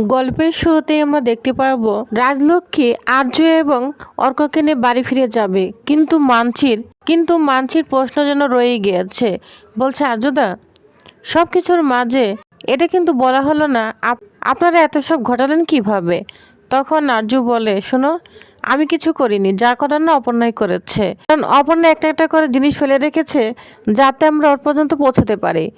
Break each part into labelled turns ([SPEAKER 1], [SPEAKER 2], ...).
[SPEAKER 1] গল্পের শুরুতেই আমরা দেখতে পাব রাজলক্ষ্মী আর্য এবং অর্ককে নিয়ে বাড়ি ফিরে যাবে। কিন্তু মানছির কিন্তু মানছির প্রশ্ন যেন রয়ে গিয়েছে। বলছে, আর্যদা সব কিছুর মাঝে এটা কিন্তু বলা হলো না, আপ- আপনারা এত সব ঘটালেন কীভাবে? তখন আর্য বলে, শোনো, আমি কিছু করিনি, যা করার না অপর্ণাই করেছে। কারণ অপর্ণা একটা একটা করে জিনিস ফেলে রেখেছে, যাতে আমরা ওর পর্যন্ত পৌঁছাতে পারি।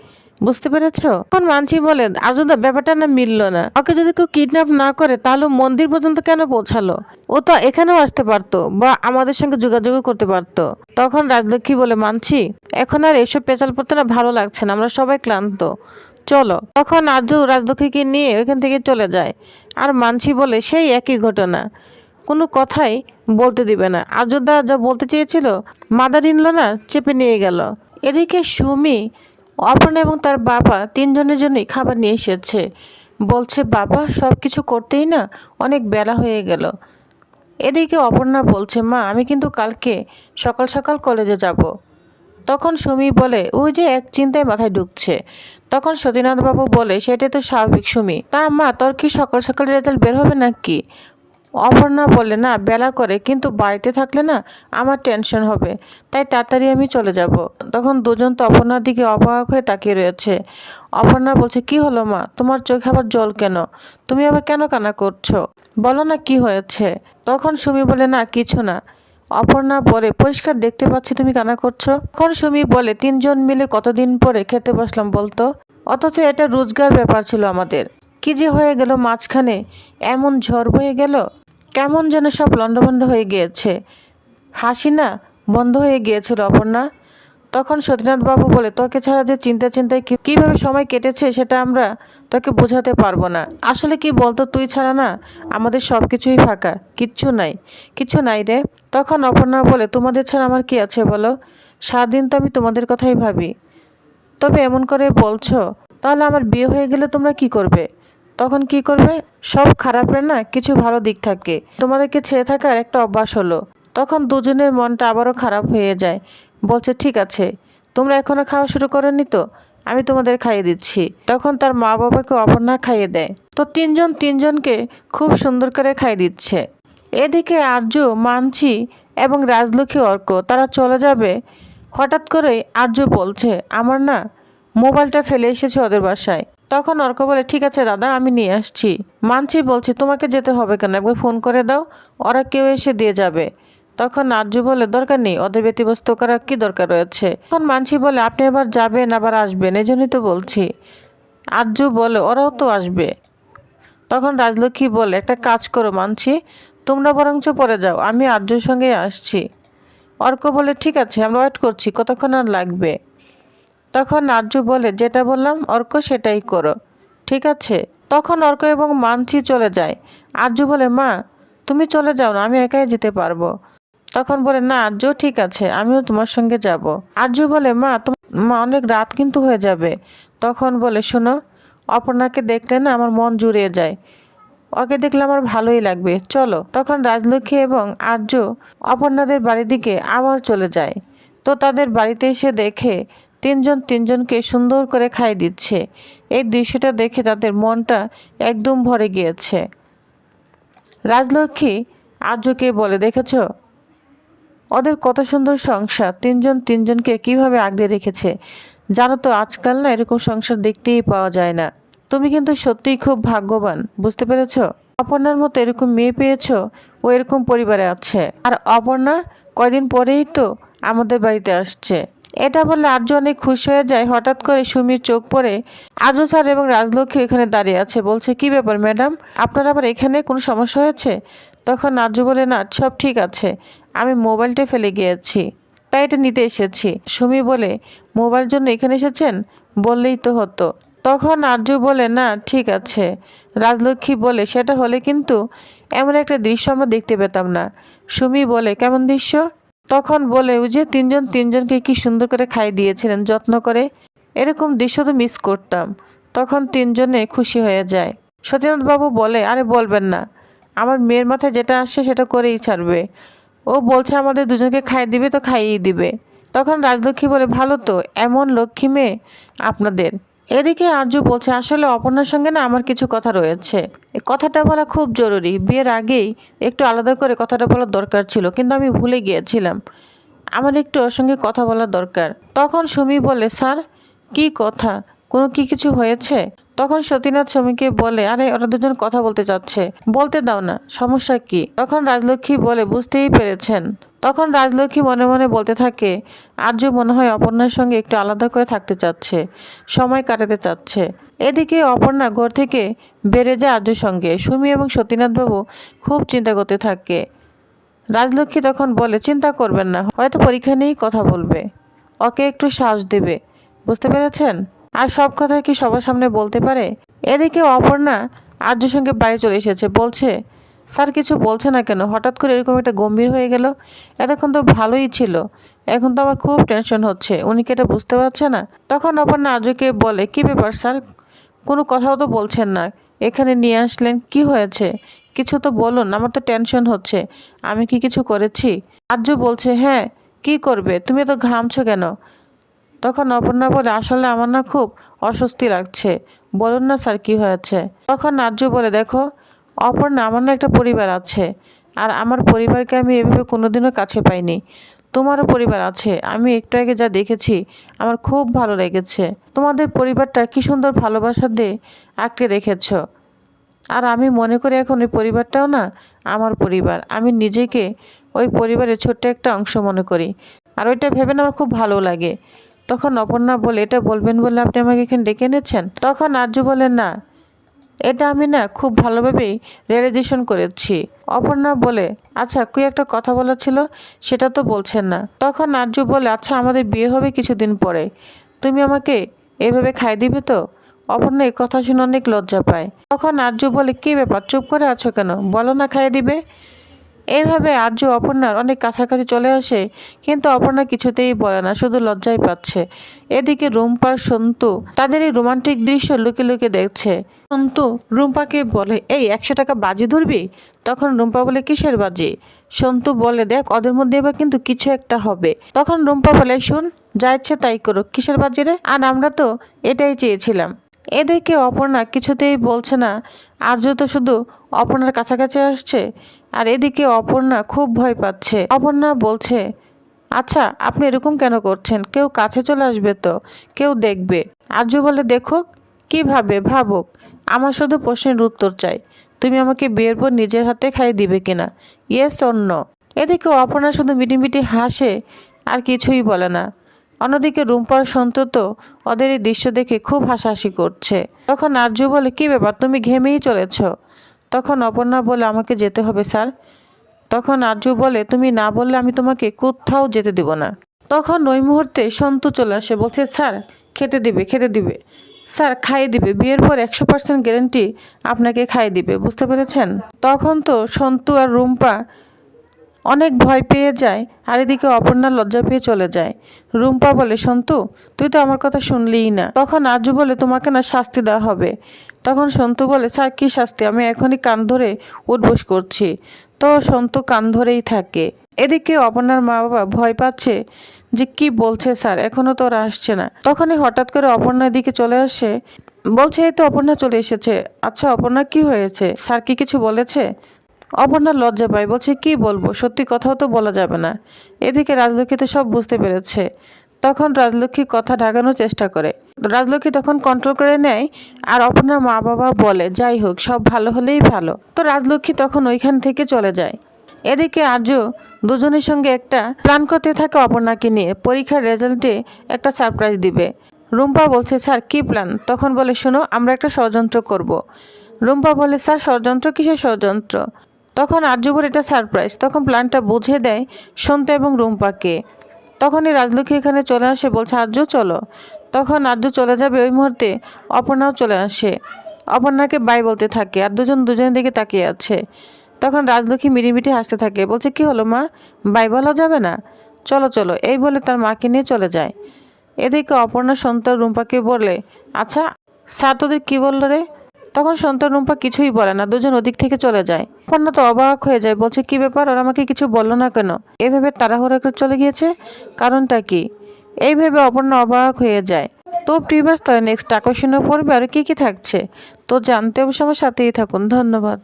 [SPEAKER 1] বুঝতে পেরেছ? তখন মানছি বলে আজদা ব্যাপারটা না মিলল না। ওকে যদি কেউ কিডন্যাপ না করে, তাহলে মন্দির পর্যন্ত কেন পৌঁছালো? ও তো এখানেও আসতে পারতো বা আমাদের সঙ্গে যোগাযোগও করতে পারতো। তখন রাজলক্ষ্মী বলে, মানছি, এখন আর এসব পেঁচাল পড়তে না ভালো লাগছে না, আমরা সবাই ক্লান্ত। চলো। তখন আর্য রাজলক্ষ্মীকে নিয়ে ওইখান থেকে চলে যায়। আর মানছি বলে, সেই একই ঘটনা। কোনো কথাই বলতে দিবে না। আর্যদা যা বলতে চেয়েছিল মাদার ইনলো না চেপে নিয়ে গেল। এদিকে সুমি অপর্ণা এবং তার বাবা তিনজনের জন্যই খাবার নিয়ে এসেছে। বলছে, বাবা সব কিছু করতেই না? অনেক বেলা হয়ে গেল। এদিকে অপর্ণা বলছে, মা, আমি কিন্তু কালকে সকাল সকাল কলেজে যাব। তখন সুমি বলে, ওই যে এক চিন্তায় মাথায় ঢুকছে। তখন সতীনাথবাবু বলে, সেটাই তো স্বাভাবিক সুমি। তা মা, তোর কি সকাল সকাল রেজাল্ট বের হবে নাকি? অপর্ণা বলে, না, বেলা করে, কিন্তু বাড়িতে থাকলে না আমার টেনশন হবে, তাই তাড়াতাড়ি আমি চলে যাব। তখন দুজন তো অপর্ণার দিকে অবাক হয়ে তাকিয়ে রয়েছে। অপর্ণা বলছে, কি হলো মা? তোমার চোখে আবার জল কেন? তুমি আবার কেন কানা করছ? বলো না কি হয়েছে? তখন সুমি বলে, না, কিছু না। অপর্ণা বলে, পরিষ্কার দেখতে পাচ্ছি তুমি কানা করছ? তখন সুমি বলে, তিনজন মিলে কতদিন পরে খেতে বসলাম বলতো? অথচ এটা রোজগার ব্যাপার ছিল আমাদের। কি যে হয়ে গেল মাঝখানে? এমন ঝড় বয়ে গেল? কেমন যেন সব লণ্ডভণ্ড হয়ে গিয়েছে। হাসি না বন্ধ হয়ে গিয়েছিল, অপর্ণা। তখন সতীনাথ বাবু বলে, তোকে ছাড়া যে চিন্তা চিন্তায় কীভাবে সময় কেটেছে সেটা আমরা তোকে বোঝাতে পারব না। আসলে কি বলতো তুই ছাড়া না? আমাদের সব কিছুই ফাঁকা, কিচ্ছু নাই। কিচ্ছু নাই রে। তখন অপর্ণা বলে, তোমাদের ছাড়া আমার কি আছে বলো? সারাদিন তো আমি তোমাদের কথাই ভাবি। তবে এমন করে বলছো, তাহলে আমার বিয়ে হয়ে গেলে তোমরা কি করবে? তখন কি করবে? সব খারাপের না কিছু ভালো দিক থাকে। তোমাদেরকে ছেড়ে থাকার একটা অভ্যাস হলো। তখন দুজনের মনটা আবারও খারাপ হয়ে যায়। বলছে, ঠিক আছে। তোমরা এখনও খাওয়া শুরু করেনি তো? আমি তোমাদের খাইয়ে দিচ্ছি। তখন তার মা বাবাকে অপর্ণা খাইয়ে দেয়। তো তিনজন তিনজনকে খুব সুন্দর করে খাইয়ে দিচ্ছে। এদিকে আর্য, মানছি এবং রাজলক্ষ্মী অর্ক, তারা চলে যাবে। হঠাৎ করেই আর্য বলছে, আমার না মোবাইলটা ফেলে এসেছে ওদের বাসায়। তখন অর্ক বলে, ঠিক আছে দাদা, আমি নিয়ে আসছি। মানছি, বলছি, তোমাকে যেতে হবে কেন? একবার ফোন করে দাও, ওরা কেউ এসে দিয়ে যাবে। তখন আর্য বলে, দরকার নেই, ওদের ব্যতিব্যস্ত করার কি দরকার রয়েছে? তখন মানছি বলে, আপনি এবার যাবেন, আবার আসবেন, এই জন্যই তো বলছি। আর্য বলে, ওরাও তো আসবে। তখন রাজলক্ষ্মী বলে, একটা কাজ করো মানছি, তোমরা বরঞ্চ পরে যাও, আমি আর্যর সঙ্গে আসছি। অর্ক বলে, ঠিক আছে, আমরা ওয়েট করছি, কতক্ষণ আর লাগবে? তখন আর্য বলে, যেটা বললাম, অর্ক সেটাই করো। ঠিক আছে। তখন অর্ক এবং মানছি চলে যায়। আর্য বলে, মা, তুমি চলে যাও না, আমি একাই যেতে পারব। তখন বলে, না আর্য ঠিক আছে, আমিও তোমার সঙ্গে যাব। আর্য বলে, মা মা, অনেক রাত কিন্তু হয়ে যাবে। তখন বলে, শোনো, অপর্ণাকে দেখলে না আমার মন জুড়িয়ে যায়। ওকে দেখলে আমার ভালোই লাগবে। চলো। তখন রাজলক্ষ্মী এবং আর্য অপর্ণাদের বাড়ির দিকে আবার চলে যায়। তো তাদের বাড়িতে এসে দেখে তিনজন তিনজনকে সুন্দর করে খাইয়ে দিচ্ছে। এই দৃশ্যটা দেখে তাদের মনটা একদম ভরে গিয়েছে। রাজলক্ষ্মী আর্যকে বলে, দেখেছ? ওদের কত সুন্দর সংসার। তিনজন তিনজনকে কীভাবে আগলে রেখেছে? জানো তো, আজকাল না এরকম সংসার দেখতেই পাওয়া যায় না। তুমি কিন্তু সত্যিই খুব ভাগ্যবান, বুঝতে পেরেছ? অপর্ণার মতো এরকম মেয়ে পেয়েছ, ও এরকম পরিবারে আছে। আর অপর্ণা কয়দিন পরেই তো আমাদের বাড়িতে আসছে। এটা বলে আর্য অনেক খুশি হয়ে যায়। হঠাৎ করে সুমির চোখ পড়ে আর্য স্যার এবং রাজলক্ষ্মী এখানে দাঁড়িয়ে আছে। বলছে, কি ব্যাপার ম্যাডাম? আপনার আবার এখানে কোনো সমস্যা হয়েছে? তখন আর্য বলে, না, সব ঠিক আছে। আমি মোবাইলটা ফেলে গিয়েছি। তাই এটা নিতে এসেছি। সুমি বলে, মোবাইল জন্য এখানে এসেছেন? বললেই তো হতো। তখন আর্য বলে, না, ঠিক আছে। রাজলক্ষ্মী বলে, সেটা হলে কিন্তু এমন একটা দৃশ্য আমরা দেখতে পেতাম না। সুমি বলে, কেমন দৃশ্য? তখন বলে যে তিনজন তিনজনকে কি সুন্দর করে খাই দিয়েছিলেন, যত্ন করে? এরকম দৃশ্য তো মিস করতাম। তখন তিনজনে খুশি হয়ে যায়। সতীনাথবাবু বলে, আরে, বলবেন না। আমার মেয়ের মাথায় যেটা আসছে সেটা করেই ছাড়বে। ও বলছে, আমাদের দুজনকে খাইয়ে দিবে তো খাইয়েই দিবে। তখন রাজলক্ষ্মী বলে, ভালো তো, এমন লক্ষ্মী মেয়ে আপনাদের। এদিকে আর্য বলছে, আসলে অপর্ণার সঙ্গে না আমার কিছু কথা রয়েছে। কথাটা বলা খুব জরুরি। বিয়ের আগেই একটু আলাদা করে কথাটা বলার দরকার ছিল, কিন্তু আমি ভুলে গিয়েছিলাম। আমার একটু ওর সঙ্গে কথা বলা দরকার। তখন সুমি বলে, স্যার, কি কথা? কোনো কি কিছু হয়েছে? তখন সতীনাথ সমীকে বলে, আরে, ওরা দুজন কথা বলতে চাচ্ছে বলতে দাও না, সমস্যা কি? তখন রাজলক্ষ্মী বলে, বুঝতেই পেরেছেন। তখন রাজলক্ষ্মী মনে মনে বলতে থাকে, আর্য মনে হয় অপর্ণার সঙ্গে একটু আলাদা করে থাকতে চাচ্ছে, সময় কাটাতে চাচ্ছে। এদিকে অপর্ণা ঘর থেকে বেড়ে যায় আর্যর সঙ্গে। সুমি এবং সতীনাথবাবু খুব চিন্তা করতে থাকে। রাজলক্ষ্মী তখন বলে, চিন্তা করবেন না, হয়তো পরীক্ষা নিয়েই কথা বলবে। ওকে একটু সাহস দেবে। বুঝতে পেরেছেন? আর সব কথা কি সবার সামনে বলতে পারে? এদিকে অপর্ণা আর্যর সঙ্গে বাড়ি চলে এসেছে। বলছে, স্যার, কিছু বলছে না কেন? হঠাৎ করে এরকম একটা গম্ভীর হয়ে গেল। এতক্ষণ তো ভালোই ছিল। এখন তো আমার খুব টেনশন হচ্ছে। উনি কি এটা বুঝতে পারছে না? তখন অপর্ণা আর্যকে বলে, কি ব্যাপার স্যার? কোনো কথাও তো বলছেন না। এখানে নিয়ে আসলেন, কি হয়েছে? কিছু তো বলুন, আমার তো টেনশন হচ্ছে। আমি কি কিছু করেছি? আর্য বলছে হ্যাঁ কি করবে? তুমি তো ঘামছো কেন? তখন অপর্ণা বলে আসলে আমার না খুব অস্বস্তি লাগছে। বলুন না স্যার, কি হয়েছে? তখন আর্য বলে, দেখো, অপর্ণা আমার না একটা পরিবার আছে, আর আমার পরিবারকে আমি এভাবে কোনোদিনও কাছে পাইনি। তোমারও পরিবার আছে, আমি একটু আগে যা দেখেছি, আমার খুব ভালো লেগেছে। তোমাদের পরিবারটা কি সুন্দর ভালোবাসা দিয়ে আঁকড়ে রেখেছ। আর আমি মনে করি এখন ওই পরিবারটাও না আমার পরিবার। আমি নিজেকে ওই পরিবারের ছোট্ট একটা অংশ মনে করি। আর ওইটা ভেবে না আমার খুব ভালো লাগে। তখন অপর্ণা বলে, এটা বলবেন বলে আপনি আমাকে এখানে ডেকে এনেছেন? তখন আর্য বলে, না, এটা আমি না খুব ভালোভাবেই রিয়েলাইজেশন করেছি। অপর্ণা বলে আচ্ছা কুই একটা কথা বলা ছিল সেটা তো বলছেন না। তখন আর্য বলে আচ্ছা আমাদের বিয়ে হবে কিছুদিন পরে। তুমি আমাকে এভাবে খাই দিবে তো? অপর্ণা এই কথা শুনে অনেক লজ্জা পায়। তখন আর্য বলে, কি ব্যাপার, চুপ করে আছো কেন? বলো না, খাইয়ে দিবে? এইভাবে আর্য অপর্ণার অনেক কাছাকাছি চলে আসে, কিন্তু অপর্ণা কিছুতেই বলে না, শুধু লজ্জাই পাচ্ছে। এদিকে রুম্পার সন্তু তাদের এই রোমান্টিক দৃশ্য লুকে লুকে দেখছে। সন্তু রুম্পাকে বলে, এই, একশো টাকা বাজি ধরবি? তখন রুম্পা বলে, কিসের বাজি? সন্তু বলে, দেখ, ওদের মধ্যে এবার কিন্তু কিছু একটা হবে। তখন রুম্পা বলে, শুন, যা ইচ্ছে তাই করো কিসের বাজি রে? আর আমরা তো এটাই চেয়েছিলাম। এদিকে অপর্ণা কিছুতেই বলছে না। আর্য তো শুধু অপর্ণার কাছাকাছি আসছে আর এদিকে অপর্ণা খুব ভয় পাচ্ছে। অপর্ণা বলছে আচ্ছা আপনি এরকম কেন করছেন? কেউ কাছে চলে আসবে তো, কেউ দেখবে। আর্য বলে দেখো কীভাবে ভাবুক। আমার শুধু প্রশ্নের উত্তর চাই। তুমি আমাকে বিয়ের পর নিজের হাতে খাইয়ে দিবে কিনা ইয়েস, অন্য। এদিকে অপর্ণা শুধু মিটিমিটি হাসে আর কিছুই বলে না। অন্যদিকে রুম্পার সন্তত ওদের এই দৃশ্য দেখে খুব হাসাহাসি করছে। তখন আর্য বলে, কি ব্যাপার, তুমি ঘেমেই চলেছ? তখন অপর্ণা বলে, আমাকে যেতে হবে, স্যার। তখন আর্য বলে, তুমি না বললে আমি তোমাকে কোথাও যেতে দেব না। তখন ওই মুহূর্তে সন্তু চলে আসে, বলছে, স্যার, খেতে দিবে খেতে দিবে। স্যার, খাইয়ে দিবে, বিয়ের পর একশো পার্সেন্ট গ্যারেন্টি আপনাকে খাইয়ে দিবে, বুঝতে পেরেছেন? তখন তো সন্তু আর রুম্পা অনেক ভয় পেয়ে যায় আর এদিকে অপর্ণা লজ্জা পেয়ে চলে যায়। রুম্পা বলে, সন্তু, তুই তো আমার কথা শুনলিই না। তখন আর্য বলে, তোমাকে না শাস্তি দেওয়া হবে। তখন সন্তু বলে, স্যার, কী শাস্তি? আমি এখনই কান ধরে উঠবোস করছি। তো সন্তু কান ধরেই থাকে। এদিকে অপর্ণার মা বাবা ভয় পাচ্ছে যে, কি বলছে স্যার? এখনও তো ওরা আসছে না। তখনই হঠাৎ করে অপর্ণার দিকে চলে আসে। বলছে, এই তো অপর্ণা চলে এসেছে। আচ্ছা অপর্ণা, কি হয়েছে? স্যার, কি কিছু বলেছে? অপর্ণা লজ্জা পায়, বলছে, কি বলব? সত্যি কথাও তো বলা যাবে না। এদিকে রাজলক্ষ্মী তো সব বুঝতে পেরেছে। তখন রাজলক্ষ্মী কথা ঢাকানোর চেষ্টা করে। রাজলক্ষ্মী তখন কন্ট্রোল করে নেয় আর অপর্ণার মা বাবা বলে, যাই হোক, সব ভালো হলেই ভালো। তো রাজলক্ষ্মী তখন ওইখান থেকে চলে যায়। এদিকে আর্য দুজনের সঙ্গে একটা প্ল্যান করতে থাকে অপর্ণাকে নিয়ে। পরীক্ষার রেজাল্টে একটা সারপ্রাইজ দিবে। রুম্পা বলছে, স্যার, কি প্ল্যান তখন বলে, শোনো, আমরা একটা ষড়যন্ত্র করব। রুম্পা বলে, স্যার, ষড়যন্ত্র? কিসের ষড়যন্ত্র? তখন আর্যবর এটা সারপ্রাইজ তখন প্ল্যানটা বুঝে দেয় সন্তু এবং রুম্পাকে। তখনই রাজলক্ষ্মী এখানে চলে আসে, বলছে, আর্য, চলো। তখন আর্য চলে যাবে ওই মুহূর্তে, অপর্ণাও চলে আসে। অপর্ণাকে বাই বলতে থাকে, আর দুজন দুজনের দিকে তাকিয়ে আছে। তখন রাজলক্ষ্মী মিটিমিটি হাসতে থাকে, বলছে, কি হলো মা? বাই বলা যাবে না? চলো চলো। এই বলে তার মাকে নিয়ে চলে যায়। এদিকে অপর্ণা সন্তান রুম্পাকে বলে আচ্ছা স্যার তোদের কী বলল রে? তখন সন্তান রুম্পা কিছুই বলে না, দুজন ওদিক থেকে চলে যায়। অপর্ণা তো অবাক হয়ে যায়, বলছে, কি ব্যাপার? ওরা আমাকে কিছু বলল না কেন? এভাবে তাড়াহুড়া করে চলে গিয়েছে? কারণটা কি? এইভাবে অপর্ণা অবাক হয়ে যায়। তো প্রিভার্স তাহলে নেক্সট আকর্ষণীয় পড়বে আর কী কী থাকছে? তো জানতে অবশ্য আমার সাথেই থাকুন। ধন্যবাদ।